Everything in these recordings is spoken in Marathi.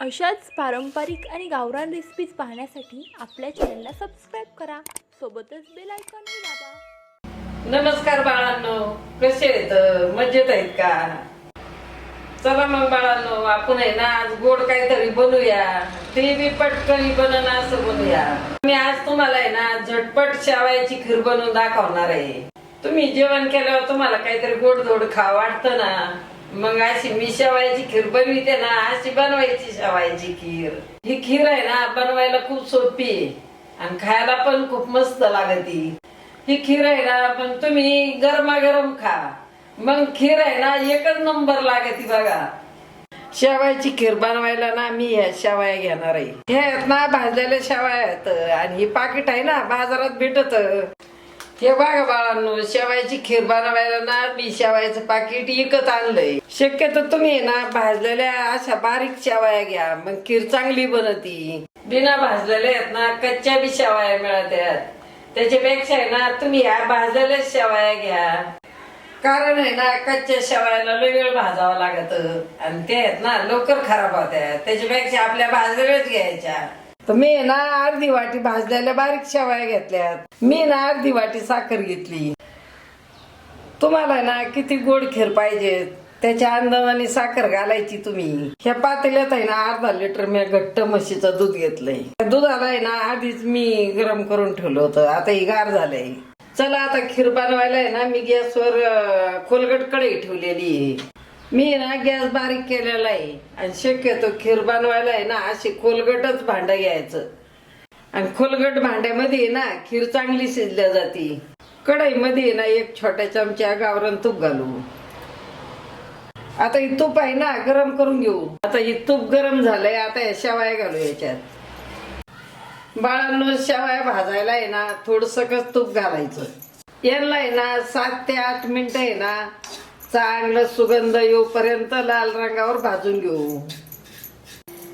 अशाच पारंपरिक आणि गावरान रेसिपीज पाहण्यासाठी आपल्या चॅनलला सबस्क्राईब करा. सोबतच बेल आयकॉनही दाबा. नमस्कार बाळांनो. कसे आहेत? मजेत आहेत का? चला मग बाळांनो आपण आहे ना आज गोड काहीतरी बनवूया. ते बी पटकन बनन असं बनवूया. मी आज तुम्हाला आहे ना झटपट शेवायची खीर बनवून दाखवणार आहे. तुम्ही जेवण केल्यावर तुम्हाला काहीतरी गोड धोड खा वाटतं ना. मग अशी मी शेवायची खीर बनविते ना अशी बनवायची शेवायची खीर. ही खीर आहे ना बनवायला खूप सोपी आणि खायला पण खूप मस्त लागती. ही खीर आहे ना पण तुम्ही गरमागरम खा. मग खीर आहे ना एकच नंबर लागती बघा. शेवायची खीर बनवायला ना मी ह्या शेवाया घेणार आहे. ह्या आहेत ना भाजलेल्या शेवाया आहेत. आणि ही पाकिट आहे ना बाजारात भेटत. हे बघा बाळांनो शेवायची खीर बनवायला ना मी शेवायचं पाकिट विकत आणलंय. शक्यतो तुम्ही आहे ना भाजलेल्या अशा बारीक शेवाया घ्या मग खीर चांगली बनती. बिना भाजलेल्या आहेत ना कच्च्या बी शेवाया मिळतात त्याच्यापेक्षा आहे ना तुम्ही ह्या भाजलेल्याच शेवाया घ्या. कारण आहे ना कच्च्या शेवायला लय वेळ भाजावं लागत. आणि ते आहेत ना लवकर खराब होत्या. त्याच्यापेक्षा आपल्या भाजलेल्याच घ्यायच्या. तर मी ना अर्धी वाटी भाजलेल्या बारीक शेवाया घेतल्यात. मी ना अर्धी वाटी साखर घेतली. तुम्हाला आहे ना किती गोड खीर पाहिजे त्याच्या अंदाजाने साखर घालायची तुम्ही. ह्या पातेल्यात आहे ना अर्धा लिटर मी घट्ट म्हशीचं दूध घेतलंय. त्या दुधाला आहे ना आधीच मी गरम करून ठेवलं होतं. आता ही गार झालंय. चला आता खीर बनवायला आहे ना मी गॅसवर खोलगट कढई ठेवलेली आहे. मी ना गॅस बारीक केलेला आहे. आणि शक्यतो खीर बनवायला आहे ना अशी खोलगटच भांड घ्यायचं. आणि खोलगट भांड्यामध्ये आहे ना खीर चांगली शिजल्या जाते. कढईमध्ये आहे ना एक छोट्या चमच्या गावरान तूप घालू. आता ही तूप आहे ना गरम करून घेऊ. आता ही तूप गरम झालंय आता या शेवाया घालू याच्यात. बाळांनो शेवाया भाजायला आहे ना थोडस तूप घालायचं. यांना आहे ना सात ते आठ मिनिटं आहे ना चांगलं सुगंध येऊपर्यंत लाल रंगावर भाजून घेऊ.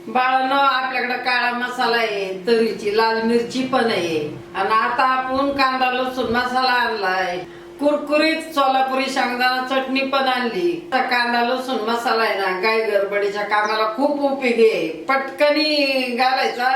बाळांनो आपल्याकडे काळा मसाला आहे तरीची लाल मिरची पण आहे. आणि आता आपण कांदा लसूण मसाला आणलाय. कुरकुरीत सोलापुरी शेंगदाणा चटणी पण आणली. कांदा लसूण मसाला आहे ना गाय गरबडीच्या कामाला खूप उपयोगी आहे. पटकनी घालायचा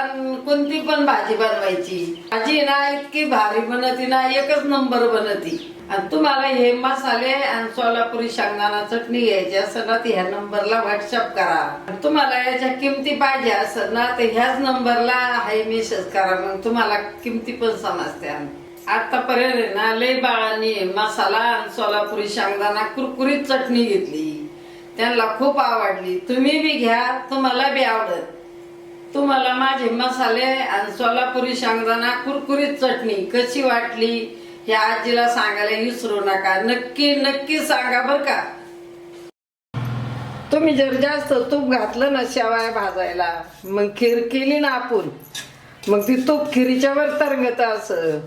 कोणती पण भाजी बनवायची. भाजी ना इतकी भारी बनती ना एकच नंबर बनती. आणि तुम्हाला हे मसाले आणि सोलापुरी शेंगदाणा चटणी घ्यायची असेल ना तर ह्या नंबरला व्हॉट्सअप करा. आणि तुम्हाला याच्या किमती पाहिजे असेल ना तर ह्याच नंबरला हाय मेसेज करा. मग तुम्हाला किमती पण समजत्या आतापर्यंत आहे ना लय बाळांनी मसाला आणि सोलापुरी शेंगदाणा कुरकुरीत चटणी घेतली. त्यांना खूप आवडली. तुम्ही बी घ्या तुम्हाला बी आवडत तुम्हाला माझे मसाले आणि सोलापुरी शेंगदाणा कुरकुरीत चटणी कशी वाटली? हे आजीला सांगायला विसरू नका. नक्की नक्की सांगा बर का. तुम्ही जर जास्त तूप घातलं ना शेवाय भाजायला मग खीर केली ना आपण मग ती तूप खिरीच्या वर तरंगत असं.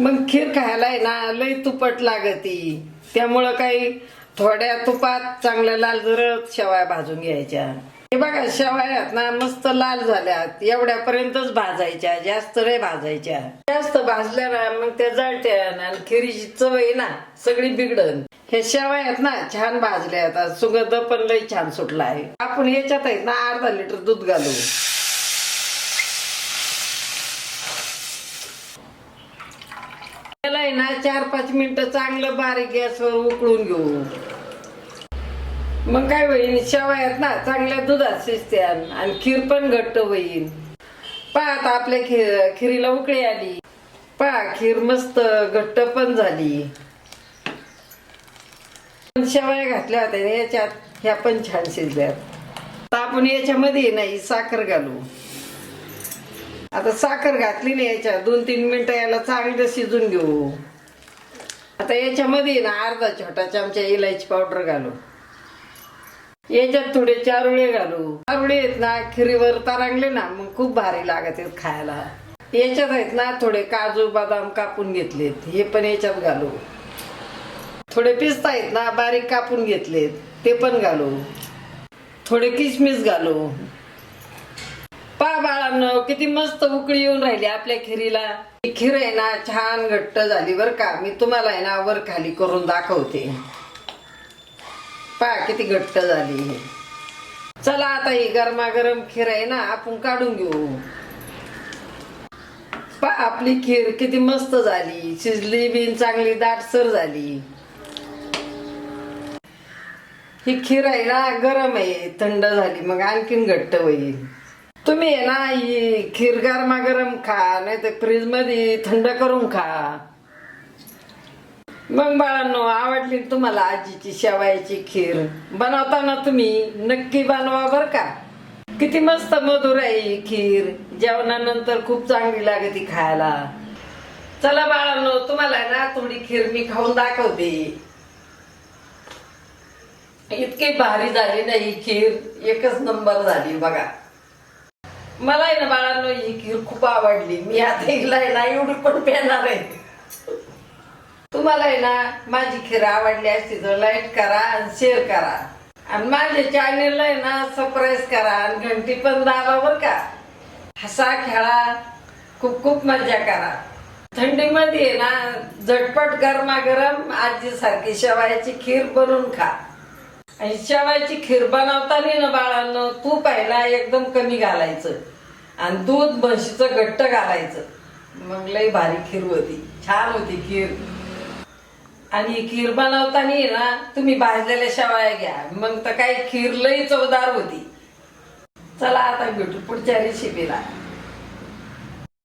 मग खीर खायला आहे ना लई तुपट लागती. त्यामुळं काही थोड्या तुपात चांगल्या लाल जरत शेवाया भाजून घ्यायच्या. हे बघा शेवाया ना मस्त लाल झाल्यात. एवढ्यापर्यंतच भाजायच्या जास्त रे भाजायच्या. जास्त भाजल्या ना मग त्या जळत्या आणि खिरीची चव आहे ना सगळी बिघडन. हे शेवाया आहेत ना छान भाजल्या आता सुगंध पण लई छान सुटला आहे आपण याच्यात आहेत ना अर्धा लिटर दूध घालू त्याला आहे ना चार पाच मिनिटं चांगलं बारीक गॅसवर उकळून घेऊ. मग काय होईन शेवायात ना चांगल्या दुधात शिजत्यान आणि खीर पण घट्ट होईन. पहा आता आपल्या खीर खिरीला उकळी आली. पहा खीर मस्त घट्ट पण झाली. पण शेवया घातल्या होत्या याच्यात ह्या पण छान शिजल्यात. आपण याच्यामध्ये नाही साखर घालू. आता साखर घातली ना याच्यात दोन तीन मिनिटं याला चांगलं शिजून घेऊ. आता याच्यामध्ये ना अर्धा छोटा चमचा इलायची पावडर घालू. याच्यात थोडे चारुळे घालू. चारुळे आहेत ना खिरीवर तरंगले ना मग खूप भारी लागत आहेत खायला. याच्यात आहेत ना थोडे काजू बदाम कापून घेतलेत. हे पण याच्यात घालू. थोडे पिस्ता आहेत ना बारीक कापून घेतलेत. ते पण घालू. थोडे किशमिश घालू. पा बाळांनो किती मस्त उकळी येऊन राहिली आपल्या खिरीला. ही खीर आहे ना छान घट्ट झाली बर का. मी तुम्हाला आहे ना वर खाली करून दाखवते. पा किती घट्ट झाली हे. चला आता ही गरमागरम खीर आहे ना आपण काढून घेऊ. पा आपली खीर किती मस्त झाली. शिजली बिन चांगली दाटसर झाली. ही खीर आहे ना गरम आहे. थंड झाली. मग आणखीन घट्ट होईल. तुम्ही आहे ना ही खीर गरमागरम खा नाही तर फ्रीजमध्ये थंड करून खा. मग बाळांनो आवडली तुम्हाला आजीची शेवायची खीर? बनवताना तुम्ही नक्की बनवा बर का. किती मस्त मधुर आहे ही खीर. जेवणानंतर खूप चांगली लागते खायला. चला बाळांनो तुम्हाला ना थोडी खीर मी खाऊन दाखवते. इतकी भारी झाली ना ही खीर. एकच नंबर झाली बघा. मला आहे ना बाळांनो ही खीर खूप आवडली. मी आता हिला आहे ना एवढी पण पेणार आहे. तुम्हाला आहे ना माझी खीर आवडली असती तर लाईक करा आणि शेअर करा. आणि माझ्या चॅनेलला आहे ना सबस्क्राईब करा आणि घंटी पण दाबा बर का. हसा खेळा खूप खूप मजा करा. थंडीमध्ये आहे ना झटपट गरमागरम आजीसारखी शेवायची खीर बनवून खा. आणि शेवायची खीर बनवताना ना बाळांनो तूप आहे ना एकदम कमी घालायचं. आणि दूध म्हशीचं घट्ट घालायचं. मग लई भारी खीर होती. छान होती खीर. आणि खीर बनवताना आहे ना तुम्ही भाजलेल्या शेवाया घ्या. मग तर काही खीर लई चवदार होती. चला आता भेटू पुढच्या रेसिपीला